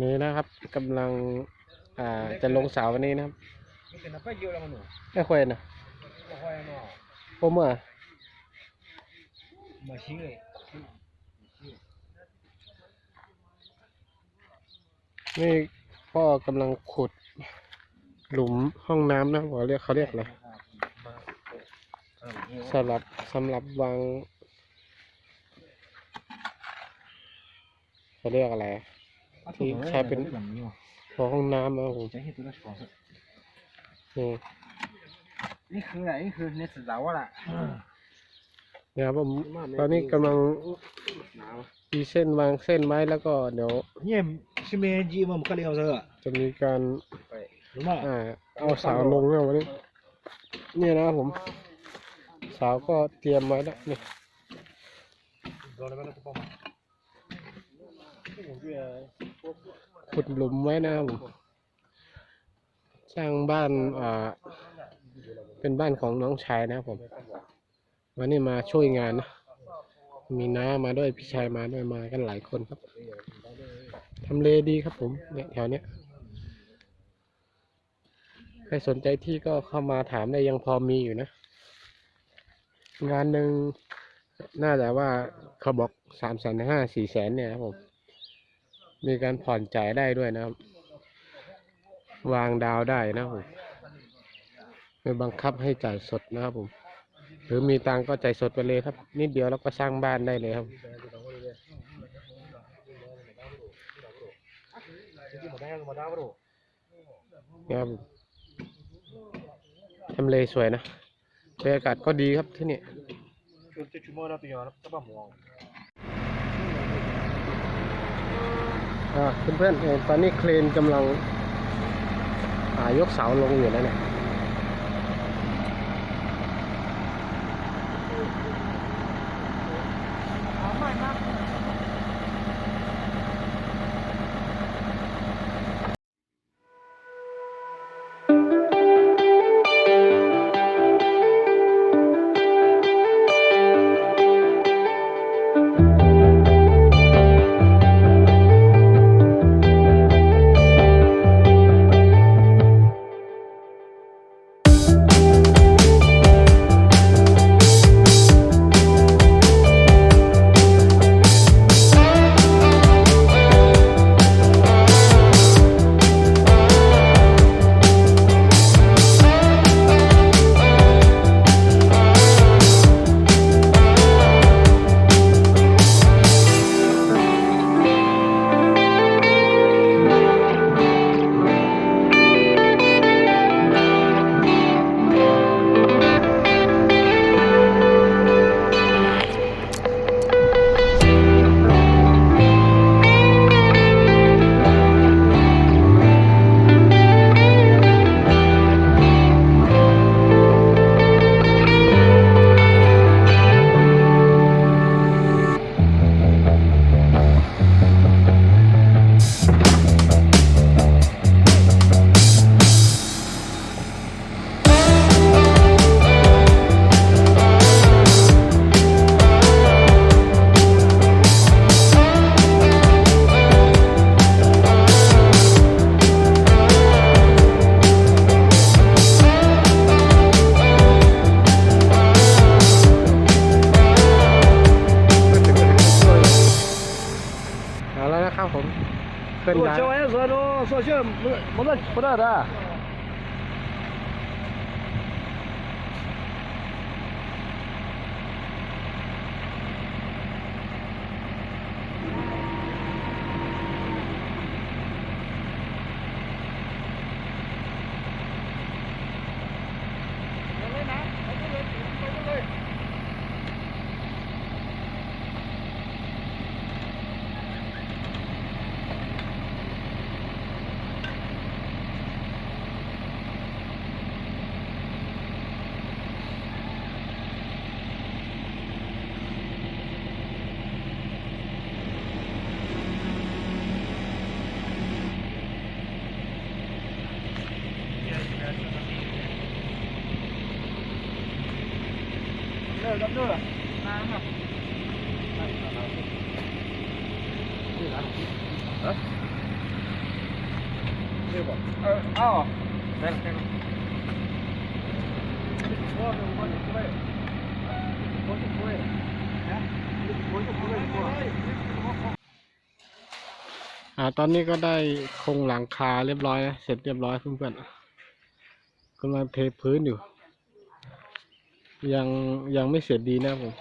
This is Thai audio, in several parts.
นี่นะครับกำลังอ่าจะลงเสาวันนี้นะครับไม่ควรนะพอเมื่อมาชี้เลยนี่พ่อกำลังขุดหลุมห้องน้ำนะเขาเรียกเขาเรียกอะไรสำหรับสำหรับวางเขาเรียกอะไร นี่แค่เป็นหัวห้องน้ำนะครับผมนี่นี่คืออะไรนี่คือเนสเสาอะล่ะเนี่ยผมตอนนี้กำลังมีเส้นวางเส้นไม้แล้วก็เดี๋ยวเนี่ยชิเมจีมันก็เรียวเธอจะมีการเอาสาวลงแล้ววันนี้นี่นะผม สาวก็เตรียมไว้แล้วนี่ ขุดหลุมไว้นะครับผมสร้างบ้านอ่าเป็นบ้านของน้องชายนะครับผม วันนี้มาช่วยงานนะ มีน้ามาด้วยพี่ชายมาด้วยมากันหลายคนครับทำเลดีครับผมเนี่ยแถวเนี้ยใครสนใจที่ก็เข้ามาถามได้ยังพอมีอยู่นะ งานหนึ่งน่าจะว่าเขาบอกสามแสนห้าสี่แสนเนี่ยครับผม มีการผ่อนใจได้ด้วยนะครับ วางดาวได้นะผมไม่บังคับให้จ่ายสดนะครับผม หรือมีตังก็จ่ายสดไปเลยครับ นิดเดียวแล้วก็สร้างบ้านได้เลยครับครับทำเลสวยนะบรรยากาศก็ดีครับที่นี่ เพื่อนๆเอ่อตอนนี้เครนกำลังยกเสาลงอยู่แล้วเนี่ย Вообще, вон? ด้อรับเด้อมาครับเรียบบอกเอออ้าวเต้นเต้นว่าเป็นคนช่วยคนช่วยนะคนช่วยคนอ่าตอนนี้ก็ได้คงหลังคาเรียบร้อยนะเสร็จเรียบร้อยเพื่อนๆกำลังเทพื้นอยู่ ยังยังไม่เสร็จดีนะผม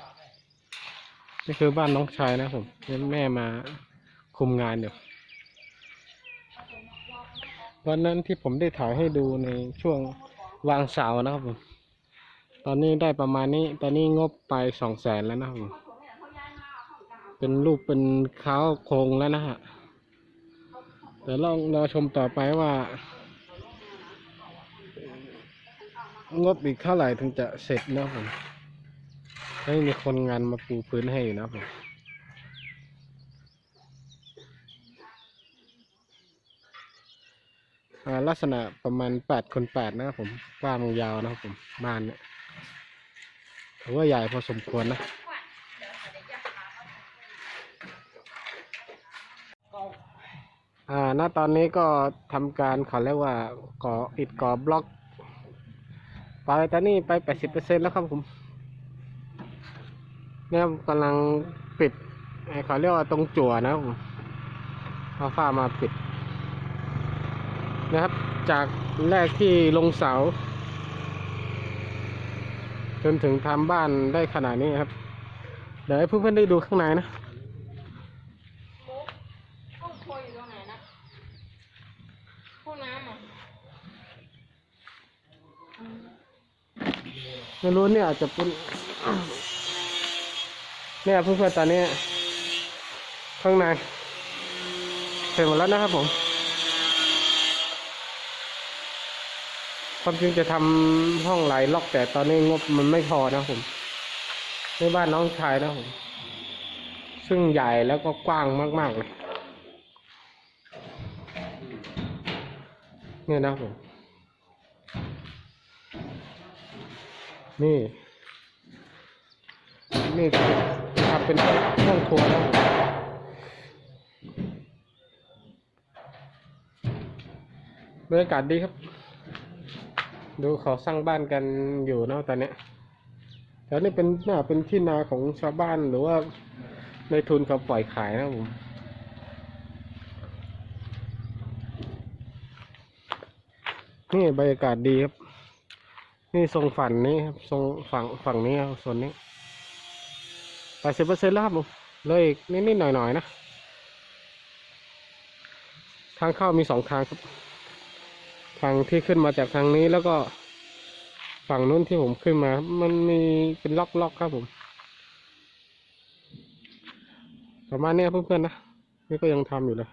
นี่คือบ้านน้องชายนะผมแม่มาคุมงานอยู่วันนั้นที่ผมได้ถ่ายให้ดูในช่วงวางเสานะครับผม ตอนนี้ได้ประมาณนี้ ตอนนี้งบไปสองแสนแล้วนะครับผมเป็นรูปเป็นเท้าโครงแล้วนะฮะเดี๋ยวลองรอชมต่อไปว่า งบอีกเท่าไหร่ถึงจะเสร็จนะผมให้มีคนงานมาปูพื้นให้อยู่นะผมลักษณะประมาณแปดคนแปดนะครับผมกว้างยาวนะครับผมบ้านเนี่ยถือว่าใหญ่พอสมควรนะอ่าณตอนนี้ก็ทำการเขาเรียกว่าก่ออิฐก่อบล็อก ไปตอนนี้ไปแปดสิบเปอร์เซ็นแล้วครับผมเนี่ยกำลังปิดเขาเรียกว่าตรงจั่วนะครับผมเอาฝ้ามาปิด นะครับ จากแรกที่ลงเสา จนถึงทำบ้านได้ขนาดนี้ครับ เดี๋ยวให้เพื่อนๆได้ดูข้างในนะห้องครัวอยู่ตรงไหนนะห้องน้ำอะ ไม่รู้เนี่ยอาจจะเป็นเนี่ยเพื่อนๆตอนนี้ ข้างในเสร็จหมดแล้วนะครับผมความจริงจะทำห้องไหลล็อกแต่ตอนนี้งบมันไม่พอนะครับผมในบ้านน้องชายนะผม ซึ่งใหญ่แล้วก็กว้างมากๆเลยเนี่ยนะผม นี่ นี่ทำเป็นห้องครัวนะบรรยากาศดีครับ ดูเขาสร้างบ้านกันอยู่เนอะตอนนี้ยแถวนี้เป็นน่าเป็นที่นาของชาวบ้านหรือว่าในทุนเขาปล่อยขายนะผมนี่บรรยากาศดีครับ นี่ทรงฝั่งนี้ครับทรงฝั่งฝั่งนี้ครับส่วนนี้แปดสิบเปอร์เซ็นต์แล้วครับผมเลยอีกนิดๆหน่อยๆนะ ทางเข้ามีสองทางครับ ทางที่ขึ้นมาจากทางนี้แล้วก็ฝั่งนู้นที่ผมขึ้นมา มันมีเป็นล็อกๆครับผม ประมาณเนี้ยเพื่อนๆนะ นี่ก็ยังทำอยู่เลย